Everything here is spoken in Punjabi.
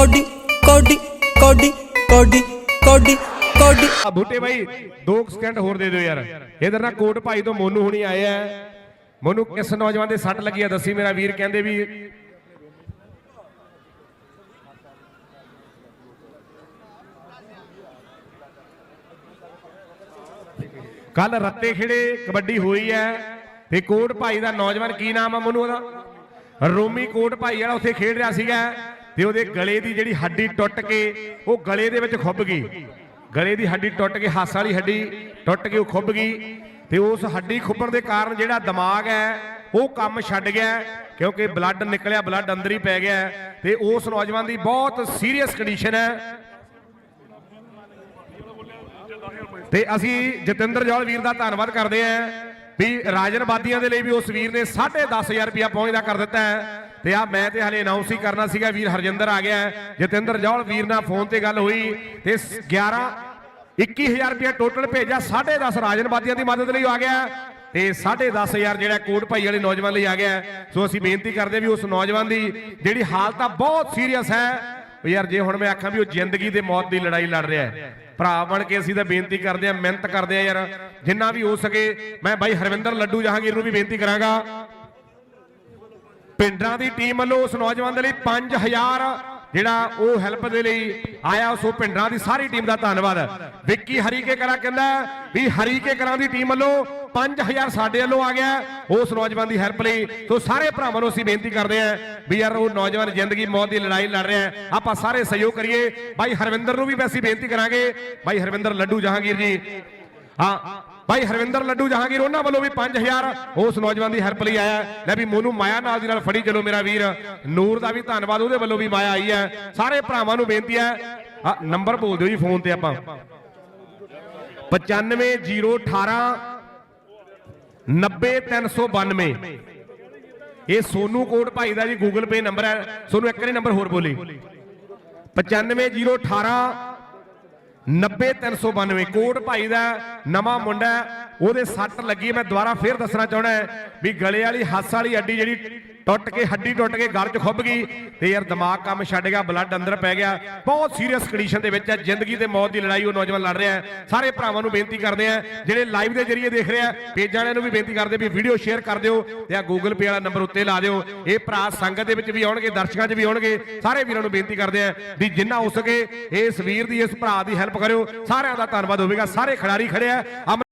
ਕੋਡੀ ਕੋਡੀ ਕੋਡੀ ਕੋਡੀ ਕੋਡੀ ਕੋਡੀ। ਆ ਬੂਟੇ ਬਾਈ 2 ਸਕਿੰਟ ਹੋਰ ਦੇ ਦਿਓ ਯਾਰ। ਇਧਰ ਨਾ ਕੋਟ ਭਾਈ ਤੋਂ ਮੋਨੂ ਹੁਣੀ ਆਏ ਮੋਨੂ ਕਿਸ ਨੌਜਵਾਨ ਦੇ ਸੱਟ ਲੱਗੀ ਆ, ਦੱਸੀ ਮੇਰਾ ਵੀਰ ਕਹਿੰਦੇ ਵੀ ਕੱਲ ਰੱਤੇ ਖੇੜੇ ਕਬੱਡੀ ਹੋਈ ਹੈ ਤੇ ਕੋਟ ਭਾਈ ਦਾ ਨੌਜਵਾਨ ਕੀ ਨਾਮ ਆ ਮੋਨੂ ਉਹਦਾ? ਰੋਮੀ ਕੋਟ ਭਾਈ ਵਾਲਾ ਉੱਥੇ ਖੇਡ ਰਿਹਾ ਸੀਗਾ। ਤੇ ਉਹਦੇ ਗਲੇ ਦੀ ਜਿਹੜੀ ਹੱਡੀ ਟੁੱਟ ਕੇ ਉਹ ਗਲੇ ਦੇ ਵਿੱਚ ਖੁੱਭ ਗਈ। ਗਲੇ ਦੀ ਹੱਡੀ ਟੁੱਟ ਕੇ, ਹੱਸ ਵਾਲੀ ਹੱਡੀ ਟੁੱਟ ਕੇ ਉਹ ਖੁੱਭ ਗਈ ਤੇ ਉਸ ਹੱਡੀ ਖੁੱਭਣ ਦੇ ਕਾਰਨ ਜਿਹੜਾ ਦਿਮਾਗ ਹੈ, ਉਹ ਕੰਮ ਛੱਡ ਗਿਆ ਕਿਉਂਕਿ ਬਲੱਡ ਨਿਕਲਿਆ, ਬਲੱਡ ਅੰਦਰ ਹੀ ਪੈ ਗਿਆ ਤੇ ਉਸ ਨੌਜਵਾਨ ਦੀ ਬਹੁਤ ਸੀਰੀਅਸ ਕੰਡੀਸ਼ਨ ਹੈ। ਤੇ ਅਸੀਂ ਜਤਿੰਦਰ ਜੋਲ ਵੀਰ ਦਾ ਧੰਨਵਾਦ ਕਰਦੇ ਆਂ ਵੀ ਰਾਜਨਵਾਦੀਆਂ ਦੇ ਲਈ ਵੀ ਉਸ ਵੀਰ ਨੇ 10500 ਰੁਪਇਆ ਪਹੁੰਚਦਾ ਕਰ ਦਿੱਤਾ ਹੈ। ਤੇ ਆ ਮੈਂ ਤੇ ਹਲੇ ਅਨਾਉਂਸ ਹੀ ਕਰਨਾ ਸੀਗਾ, ਵੀਰ ਹਰਜਿੰਦਰ ਆ ਗਿਆ ਜਤਿੰਦਰ ਜੌਲ, ਵੀਰ ਨਾਲ ਫੋਨ ਤੇ ਗੱਲ ਹੋਈ ਤੇ 11 21000 ਰੁਪਇਆ ਟੋਟਲ ਭੇਜਿਆ 10.5 ਰਾਜਨਵਾਦੀਆਂ ਦੀ ਮਦਦ ਲਈ ਆ ਗਿਆ ਤੇ 10500 ਜਿਹੜਾ ਕੋਟ ਭਾਈ ਵਾਲੇ ਨੌਜਵਾਨ ਲਈ ਆ ਗਿਆ ਸੋ ਅਸੀਂ ਬੇਨਤੀ ਕਰਦੇ ਵੀ ਉਸ ਨੌਜਵਾਨ ਦੀ ਜਿਹੜੀ ਹਾਲਤ ਆ ਬਹੁਤ ਸੀਰੀਅਸ ਹੈ। ਯਾਰ ਜੇ ਹੁਣ ਮੈਂ ਆਖਾਂ ਵੀ ਉਹ ਜ਼ਿੰਦਗੀ ਤੇ ਮੌਤ ਦੀ ਲੜਾਈ ਲੜ ਰਿਹਾ ਹੈ। ਭਰਾ ਬਣ ਕੇ ਅਸੀਂ ਤਾਂ ਬੇਨਤੀ ਕਰਦੇ ਆ ਮਿਹਨਤ ਕਰਦੇ ਆ ਯਾਰ। ਜਿੰਨਾ ਵੀ ਹੋ ਸਕੇ, ਮੈਂ ਬਾਈ ਹਰਵਿੰਦਰ ਲੱਡੂ ਜਹਾਂਗੀਰ ਨੂੰ ਵੀ ਬੇਨਤੀ ਕਰਾਂਗਾ। ਪਿੰਡਾਂ ਦੀ ਟੀਮ ਵੱਲੋਂ ਉਸ ਨੌਜਵਾਨ ਦੇ ਲਈ 5000 ਜਿਹੜਾ ਉਹ ਹੈਲਪ ਦੇ ਲਈ ਆਇਆ ਉਸ ਪਿੰਡਾਂ ਦੀ ਸਾਰੀ ਟੀਮ ਦਾ ਧੰਨਵਾਦ। ਵਿੱਕੀ ਹਰੀਕੇ ਕਰਾ ਕਹਿੰਦਾ ਵੀ ਹਰੀਕੇ ਕਰਾਂ ਦੀ ਟੀਮ ਵੱਲੋਂ 5000 ਸਾਡੇ ਵੱਲੋਂ ਆ ਗਿਆ ਉਸ ਨੌਜਵਾਨ ਦੀ ਹੈਲਪ ਲਈ। ਸੋ ਸਾਰੇ ਭਰਾਵਾਂ ਨੂੰ ਅਸੀਂ ਬੇਨਤੀ ਕਰਦੇ ਆਂ ਵੀ ਯਾਰ ਉਹ ਨੌਜਵਾਨ ਜ਼ਿੰਦਗੀ ਮੌਤ ਦੀ ਲੜਾਈ ਲੜ ਰਿਹਾ ਆਪਾਂ ਸਾਰੇ ਸਹਿਯੋਗ ਕਰੀਏ। ਬਾਈ ਹਰਵਿੰਦਰ ਨੂੰ ਵੀ ਅਸੀਂ ਬੇਨਤੀ ਕਰਾਂਗੇ। ਬਾਈ ਹਰਵਿੰਦਰ ਲੱਡੂ ਜਹਾਂਗੀਰ ਜੀ। ਹਾਂ ਭਾਈ ਹਰਵਿੰਦਰ ਲੱਡੂ ਜਹਾਂਗੀਰ, ਉਹਨਾਂ ਵੱਲੋਂ ਵੀ 5000 ਉਸ ਨੌਜਵਾਨ ਦੀ ਹੈਲਪ ਲਈ ਆਇਆ ਲੈ ਵੀ ਮੋਨੂ ਮਾਇਆ ਨਾਲ ਦੀ ਨਾਲ ਫੜੀ, ਚਲੋ ਮੇਰਾ ਵੀਰ। ਨੂਰ ਦਾ ਵੀ ਧੰਨਵਾਦ, ਉਹਦੇ ਵੱਲੋਂ ਵੀ ਮਾਇਆ ਆਈ ਹੈ। ਸਾਰੇ ਭਰਾਵਾਂ ਨੂੰ ਬੇਨਤੀ ਹੈ ਨੰਬਰ ਬੋਲ ਦਿਓ ਜੀ ਫੋਨ ਤੇ ਆਪਾਂ। 95018 90392 ਇਹ ਸੋਨੂ ਕੋਟ ਭਾਈ ਦਾ ਜੀ ਗੂਗਲ ਪੇ ਨੰਬਰ ਹੈ। ਸੋਨੂੰ, ਇੱਕ ਵਾਰੀ ਨੰਬਰ ਹੋਰ ਬੋਲੀ। 95018 90392 ਕੋਟ ਭਾਈ ਦਾ ਨਵਾਂ ਮੁੰਡਾ ਉਹਦੇ ਸੱਟ ਲੱਗੀ ਮੈਂ ਦੁਬਾਰਾ ਫੇਰ ਦੱਸਣਾ ਚਾਹਣਾ ਵੀ ਗਲੇ ਵਾਲੀ, ਹੱਸ ਵਾਲੀ ਅੱਡੀ ਜਿਹੜੀ ਟੁੱਟ ਕੇ, ਹੱਡੀ ਟੁੱਟ ਕੇ ਗਲ 'ਚ ਖੁੱਭ ਗਈ ਤੇ ਯਾਰ ਦਿਮਾਗ ਕੰਮ ਛੱਡ ਗਿਆ ਬਲੱਡ ਅੰਦਰ ਪੈ ਗਿਆ। ਬਹੁਤ ਸੀਰੀਅਸ ਕੰਡੀਸ਼ਨ ਦੇ ਵਿੱਚ ਹੈ, ਜ਼ਿੰਦਗੀ ਤੇ ਮੌਤ ਦੀ ਲੜਾਈ ਉਹ ਨੌਜਵਾਨ ਲੜ ਰਿਹਾ ਹੈ। ਸਾਰੇ ਭਰਾਵਾਂ ਨੂੰ ਬੇਨਤੀ ਕਰਦੇ ਆ ਜਿਹੜੇ ਲਾਈਵ ਦੇ ਜਰੀਏ ਦੇਖ ਰਹੇ ਆ ਪੇਜ ਵਾਲਿਆਂ ਨੂੰ ਵੀ ਬੇਨਤੀ ਕਰਦੇ ਵੀ ਵੀਡੀਓ ਸ਼ੇਅਰ ਕਰ ਦਿਓ ਤੇ ਆ ਗੂਗਲ ਪੇ ਵਾਲਾ ਨੰਬਰ ਉੱਤੇ ਲਾ ਦਿਓ। ਇਹ ਭਰਾ ਸੰਗਤ ਦੇ ਵਿੱਚ ਵੀ ਆਉਣਗੇ, ਦਰਸ਼ਕਾਂ 'ਚ ਵੀ ਆਉਣਗੇ। ਸਾਰੇ ਵੀਰਾਂ ਨੂੰ ਬੇਨਤੀ ਕਰਦੇ ਆ ਵੀ ਜਿੰਨਾ ਹੋ ਸਕੇ ਇਸ ਵੀਰ ਦੀ, ਇਸ ਭਰਾ ਦੀ ਹੈਲਪ ਕਰਿਓ। ਸਾਰਿਆਂ ਦਾ ਧੰਨਵਾਦ ਹੋਵੇਗਾ। ਸਾਰੇ ਖਿਡਾਰੀ ਖੜੇ ਆ। ਅਮਨ